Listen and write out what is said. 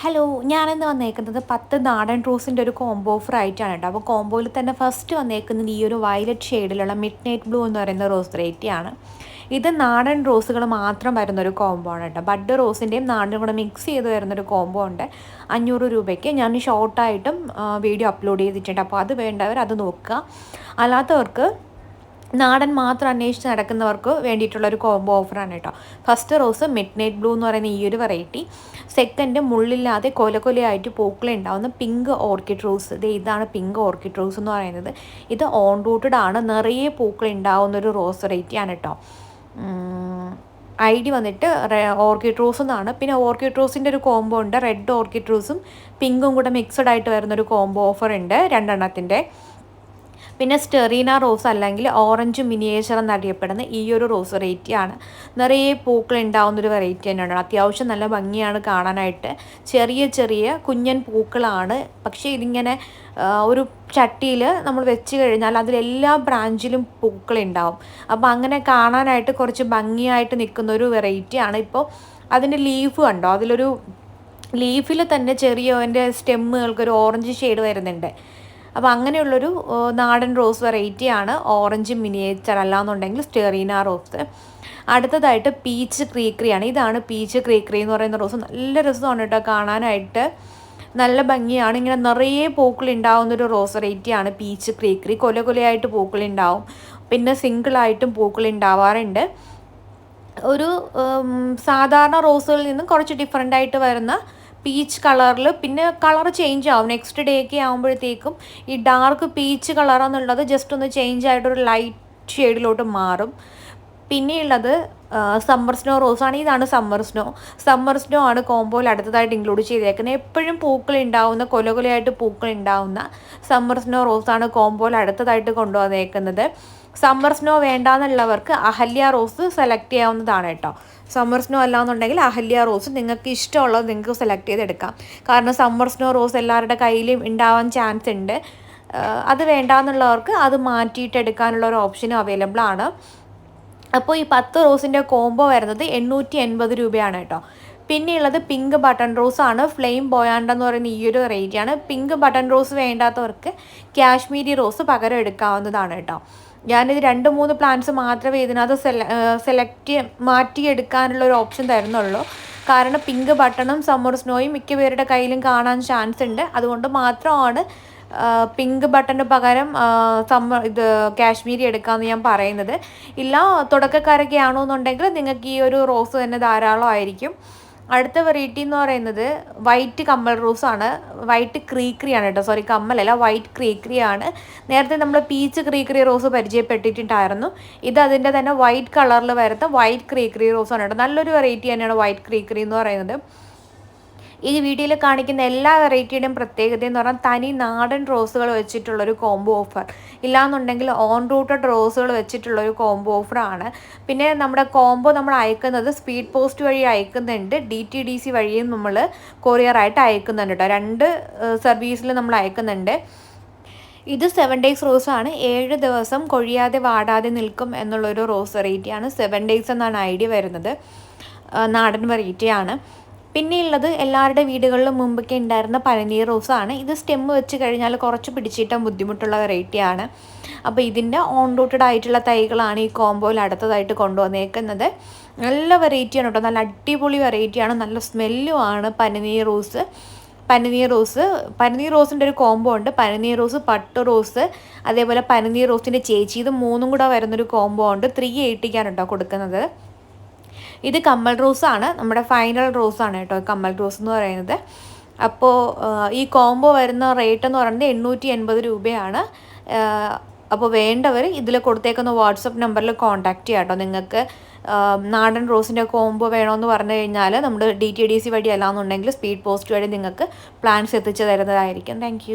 Hello ഞാനിന്ന് വന്നേക്കുന്നത് പത്ത് നാടൻ റോസിന്റെ ഒരു കോംബോ ഓഫർ ആയിട്ടാണ് കേട്ടോ. അപ്പോൾ കോംബോയിൽ തന്നെ ഫസ്റ്റ് വന്നേക്കുന്നത് ഈ ഒരു വയലറ്റ് ഷെയ്ഡിലുള്ള മിഡ് നൈറ്റ് ബ്ലൂ എന്ന് പറയുന്ന റോസ് വെറൈറ്റിയാണ് ഇത് നാടൻ റോസുകൾ മാത്രം വരുന്ന ഒരു കോംബോ ആണ് കേട്ടോ. ബഡ് റോസിന്റെയും നാടനും കൂടെ മിക്സ് ചെയ്ത് വരുന്നൊരു കോംബോ ഉണ്ട്. അഞ്ഞൂറ് രൂപയ്ക്ക്. ഞാൻ ഷോർട്ടായിട്ടും വീഡിയോ അപ്ലോഡ് ചെയ്തിട്ടുണ്ട്. അപ്പോൾ അത് വേണ്ടവർ അത് നോക്കുക. അല്ലാത്തവർക്ക് നാടൻ മാത്രം അന്വേഷിച്ച് നടക്കുന്നവർക്ക് വേണ്ടിയിട്ടുള്ള ഒരു കോംബോ ഓഫറാണ് കേട്ടോ. First rose mid night blue എന്ന് പറയുന്ന ഈ ഒരു വെറൈറ്റി സെക്കൻഡ് മുള്ളില്ലാതെ കൊല കൊലയായിട്ട് പൂക്കളുണ്ടാവുന്ന പിങ്ക് ഓർക്കിഡ് റോസ് ഇത് ഇതാണ് പിങ്ക് ഓർക്കിഡ് റോസ് എന്ന് പറയുന്നത്. ഇത് ഓൺ റൂട്ടഡ് ആണ്. നിറയെ പൂക്കൾ ഉണ്ടാവുന്ന ഒരു റോസ് വെറൈറ്റിയാണ് കേട്ടോ. ഐ ഡി വന്നിട്ട് ഓർക്കിഡ് റോസ് എന്നാണ്. പിന്നെ ഓർക്കിഡ് റോസിന്റെ ഒരു കോംബോ ഉണ്ട്. റെഡ് ഓർക്കിഡ് റോസും പിങ്കും കൂടെ മിക്സഡ് ആയിട്ട് വരുന്നൊരു കോംബോ ഓഫർ ഉണ്ട്. രണ്ടെണ്ണത്തിന്റെ. പിന്നെ സ്റ്റെറീന റോസ് അല്ലെങ്കിൽ ഓറഞ്ച് മിനിയേച്ചർ എന്നറിയപ്പെടുന്ന ഈ ഒരു റോസ് വെറൈറ്റിയാണ് നിറയെ പൂക്കൾ ഉണ്ടാവുന്ന ഒരു വെറൈറ്റി തന്നെയാണ്. അത്യാവശ്യം നല്ല ഭംഗിയാണ് കാണാനായിട്ട്. ചെറിയ ചെറിയ കുഞ്ഞൻ പൂക്കളാണ്. പക്ഷേ ഇതിങ്ങനെ ഒരു ചട്ടിയിൽ നമ്മൾ വെച്ച് കഴിഞ്ഞാൽ അതിലെല്ലാ ബ്രാഞ്ചിലും പൂക്കളുണ്ടാവും അപ്പോൾ അങ്ങനെ കാണാനായിട്ട് കുറച്ച് ഭംഗിയായിട്ട് നിൽക്കുന്ന ഒരു വെറൈറ്റിയാണ് ഇപ്പോൾ അതിന്റെ ലീഫ് കണ്ടോ? അതിലൊരു ലീഫിൽ തന്നെ ചെറിയ അതിന്റെ സ്റ്റെമ്മുകൾക്ക് ഒരു ഓറഞ്ച് ഷെയ്ഡ് വരുന്നുണ്ട്. അപ്പോൾ അങ്ങനെയുള്ളൊരു നാടൻ റോസ് വെറൈറ്റിയാണ് ഓറഞ്ച് മിനിയേച്ചർ അല്ലാന്നുണ്ടെങ്കിൽ സ്റ്റെറീന റോസ്. അടുത്തതായിട്ട് പീച്ച് ക്രീക്രിയാണ് ഇതാണ് പീച്ച് ക്രീക്രി എന്ന് പറയുന്ന റോസ്. നല്ല രസമാണ് കേട്ടോ കാണാനായിട്ട്. നല്ല ഭംഗിയാണ്. ഇങ്ങനെ നിറയെ ഒരു റോസ് വെറൈറ്റിയാണ് പീച്ച് ക്രീക്രി കൊല കൊലയായിട്ട് പൂക്കൾ ഉണ്ടാവും. പിന്നെ സിംഗിളായിട്ടും പൂക്കൾ ഉണ്ടാവാറുണ്ട്. ഒരു സാധാരണ റോസുകളിൽ നിന്നും കുറച്ച് ഡിഫറെന്റ് ആയിട്ട് വരുന്ന പീച്ച് കളറിൽ പിന്നെ കളർ ചേഞ്ച് ആവും. നെക്സ്റ്റ് ഡേ ഒക്കെ ആകുമ്പോഴത്തേക്കും ഈ ഡാർക്ക് പീച്ച് കളർ എന്നുള്ളത് ജസ്റ്റ് ഒന്ന് ചേഞ്ച് ആയിട്ടൊരു ലൈറ്റ് ഷെയ്ഡിലോട്ട് മാറും. പിന്നെയുള്ളത് സമ്മർ സ്നോ റോസാണ് ഇതാണ് സമ്മർ സ്നോ സമ്മർ സ്നോ ആണ് കോമ്പോയിൽ അടുത്തതായിട്ട് ഇൻക്ലൂഡ് ചെയ്തേക്കുന്നത് എപ്പോഴും പൂക്കൾ ഉണ്ടാവുന്ന കൊല കൊലയായിട്ട് പൂക്കൾ ഉണ്ടാവുന്ന സമ്മർ സ്നോ റോസാണ് കോമ്പോയിൽ അടുത്തതായിട്ട് കൊണ്ടുവന്നേക്കുന്നത്. സമ്മർ സ്നോ വേണ്ടാന്നുള്ളവർക്ക് അഹല്യ റോസ് സെലക്ട് ചെയ്യാവുന്നതാണ് കേട്ടോ. സമ്മർ സ്നോ അല്ലാന്നുണ്ടെങ്കിൽ അഹല്യ റോസ് നിങ്ങൾക്ക് ഇഷ്ടമുള്ളത് നിങ്ങൾക്ക് സെലക്ട് ചെയ്തെടുക്കാം. കാരണം സമ്മർ സ്നോ റോസ് എല്ലാവരുടെ കയ്യിലും ഉണ്ടാവാൻ ചാൻസ് ഉണ്ട്. അത് വേണ്ടാന്നുള്ളവർക്ക് അത് മാറ്റിയിട്ട് എടുക്കാനുള്ള ഒരു ഓപ്ഷനും അവൈലബിൾ ആണ്. അപ്പോൾ ഈ പത്ത് റോസിന്റെ കോംബോ വരുന്നത് എണ്ണൂറ്റി എൺപത് രൂപയാണ് കേട്ടോ. പിന്നെയുള്ളത് പിങ്ക് ബട്ടൺ റോസ് ആണ്. ഫ്ലെയിം ബോയാണ്ട എന്ന് പറയുന്ന ഈ ഒരു റേറ്റാണ് പിങ്ക് ബട്ടൺ റോസ് വേണ്ടാത്തവർക്ക് കാശ്മീരി റോസ് പകരം എടുക്കാവുന്നതാണ് കേട്ടോ. ഞാനിത് രണ്ട് മൂന്ന് പ്ലാന്റ്സ് മാത്രമേ ഇതിനകത്ത് സെല സെലക്ട് മാറ്റിയെടുക്കാനുള്ള ഒരു ഓപ്ഷൻ തരുന്നുള്ളൂ. കാരണം പിങ്ക് ബട്ടണും സമ്മർ സ്നോയും മിക്ക പേരുടെ കയ്യിലും കാണാൻ ചാൻസ് ഉണ്ട്. അതുകൊണ്ട് മാത്രമാണ് പിങ്ക് ബട്ടന് പകരം സമ്മർ ഇത് കാശ്മീരി എടുക്കാമെന്ന് ഞാൻ പറയുന്നത്. ഇല്ല തുടക്കക്കാരൊക്കെ ആണോ എന്നുണ്ടെങ്കിൽ നിങ്ങൾക്ക് ഈ ഒരു റോസ് തന്നെ ധാരാളമായിരിക്കും അടുത്ത വെറൈറ്റി എന്ന് പറയുന്നത് വൈറ്റ് കമ്മൽ റോസ് ആണ്. വൈറ്റ് ക്രീക്രി ആണ് കേട്ടോ. സോറി കമ്മലല്ല വൈറ്റ് ക്രീക്രി ആണ്. നേരത്തെ നമ്മൾ പീച്ച് ക്രീക്രി റോസ് പരിചയപ്പെട്ടിട്ടുണ്ടായിരുന്നു. ഇത് അതിന്റെ തന്നെ വൈറ്റ് കളറിൽ വരുന്ന വൈറ്റ് ക്രീക്രി റോസാണ് കേട്ടോ. നല്ലൊരു വെറൈറ്റി തന്നെയാണ് വൈറ്റ് ക്രീക്രി എന്ന് പറയുന്നത്. ഈ വീഡിയോയിൽ കാണിക്കുന്ന എല്ലാ വെറൈറ്റിയുടെയും പ്രത്യേകത എന്ന് പറഞ്ഞാൽ തനി നാടൻ റോസുകൾ വെച്ചിട്ടുള്ളൊരു കോംബോ ഓഫർ ഇല്ലാന്നുണ്ടെങ്കിൽ ഓൺ റൂട്ടഡ് റോസുകൾ വെച്ചിട്ടുള്ളൊരു കോംബോ ഓഫറാണ് പിന്നെ നമ്മുടെ കോംബോ നമ്മൾ അയക്കുന്നത് സ്പീഡ് പോസ്റ്റ് വഴി അയക്കുന്നുണ്ട്. ഡി ടി ഡി സി വഴിയും നമ്മൾ കൊറിയറായിട്ട് അയക്കുന്നുണ്ട് കേട്ടോ രണ്ട് സർവീസിൽ നമ്മൾ അയക്കുന്നുണ്ട്. ഇത് സെവൻ ഡേയ്സ് റോസ് ആണ്. ഏഴ് ദിവസം കൊഴിയാതെ വാടാതെ നിൽക്കും എന്നുള്ളൊരു റോസ് വെറൈറ്റിയാണ് സെവൻ ഡേയ്സ് എന്നാണ് ഐഡിയ വരുന്നത്. നാടൻ വെറൈറ്റിയാണ് പിന്നെയുള്ളത് എല്ലാവരുടെ വീടുകളിലും മുമ്പൊക്കെ ഉണ്ടായിരുന്ന പഴനീർ റോസാണ്. ഇത് സ്റ്റെം വെച്ച് കഴിഞ്ഞാൽ കുറച്ച് പിടിച്ചിട്ടാൻ ബുദ്ധിമുട്ടുള്ള വെറൈറ്റിയാണ് അപ്പോൾ ഇതിന്റെ ഓൺ റൂട്ടഡ് ആയിട്ടുള്ള തൈകളാണ് ഈ കോമ്പോയിൽ അടുത്തതായിട്ട് കൊണ്ടുവന്നേക്കുന്നത്. നല്ല വെറൈറ്റിയാണ് കേട്ടോ. നല്ല അടിപൊളി വെറൈറ്റിയാണ് നല്ല സ്മെല്ലുമാണ് പനിനീർ റോസ്. പനിനീർ റോസ് പനിനീർ റോസിന്റെ ഒരു കോംബോ ഉണ്ട്. പനിനീർ റോസ് പട്ട് റോസ് അതേപോലെ പനിനീർ റോസിന്റെ ചേച്ചി. ഇത് മൂന്നും കൂടെ വരുന്നൊരു കോംബോ ഉണ്ട്. ത്രീ എയ്റ്റിക്കാണ് കേട്ടോ കൊടുക്കുന്നത്. ഇത് കമ്മൽ റോസാണ് നമ്മുടെ ഫൈനൽ റോസാണ് കേട്ടോ കമ്മൽ റോസ് എന്ന് പറയുന്നത്. അപ്പോൾ ഈ കോംബോ വരുന്ന റേറ്റ് എന്ന് പറയുന്നത് എണ്ണൂറ്റി എൺപത് രൂപയാണ് അപ്പോൾ വേണ്ടവർ ഇതിൽ കൊടുത്തേക്കുന്ന വാട്സപ്പ് നമ്പറിൽ കോൺടാക്റ്റ് ചെയ്യാം കേട്ടോ. നിങ്ങൾക്ക് നാടൻ റോസിന്റെ കോംബോ വേണമെന്ന് പറഞ്ഞു കഴിഞ്ഞാൽ നമ്മൾ ഡി ടി ഡി സി വഴി അല്ലാന്നുണ്ടെങ്കിൽ സ്പീഡ് പോസ്റ്റ് വഴി നിങ്ങൾക്ക് പ്ലാൻസ് എത്തിച്ചു തരുന്നതായിരിക്കും. താങ്ക്